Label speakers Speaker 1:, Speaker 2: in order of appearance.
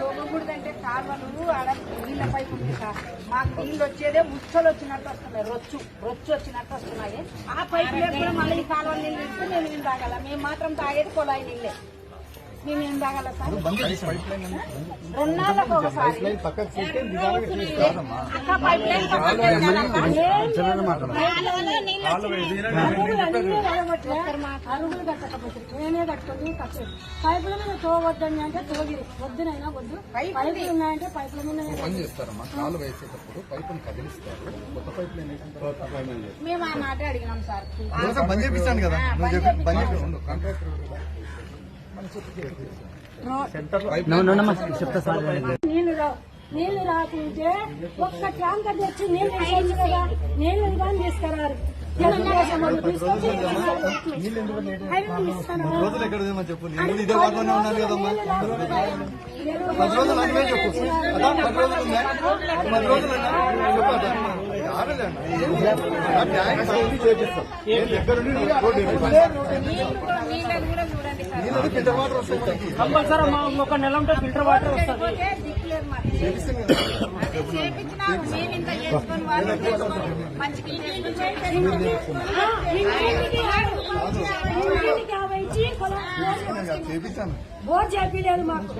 Speaker 1: తోమకూడదంటే కాలువలు ఆడ నీళ్ళ పైపు ఉంది సార్ మాకు నీళ్ళు వచ్చేదే ముచ్చలు వచ్చినట్టు వస్తున్నాయి రొచ్చు రొచ్చు వచ్చినట్టు వస్తున్నాయి ఆ పైపు కూడా మళ్ళీ కాలువ నీళ్ళు ఇస్తే మేము ఏం తాగాల మేము మాత్రం తాగేది కొలాయి నీళ్ళే. మేము ఏం తాగాల సార్ రెండాళ్ళకు ఒకసారి. అక్క పైప్ లైన్ పక్కకు
Speaker 2: అరుగులు కట్టకపోతే నేనే కట్టుకుంది కట్టు పైపుల మీద తోవద్దని అంటే తోగిరి వద్దునైనా వద్దు. పైపులు ఉన్నాయంటే పైపుల మీద
Speaker 3: పని చేస్తారమ్మా. కాలు వేసేటప్పుడు పైపుని కదిలిస్తారు. కొత్త పైపులు వేసేటప్పుడు
Speaker 1: మేము ఆ మాట అడిగినాం సార్.
Speaker 3: బంద్ చేపించాను కదా. నువ్వు చేపించు కాంట్రాక్టర్
Speaker 2: నీళ్ళు నీళ్ళు రాకుంటే ఒక్క ట్యాంకర్ తెచ్చి నీళ్ళు వేసేది కదా. నీళ్ళు కానీ తీసుకురారు.
Speaker 3: రోజులు ఎక్కడ చెప్పు. నేను ఇదే వాతావరణం ఉన్నాను కదమ్మా. పది రోజులు చెప్పు. పది రోజులు పది రోజులు చేపిస్తాం. రోడ్డు
Speaker 4: కంపల్సరీ మా ఒక నెల ఉంటే ఫిల్టర్ వాటర్ వస్తుంది.
Speaker 2: బోర్ చేపిలేదు మాకు.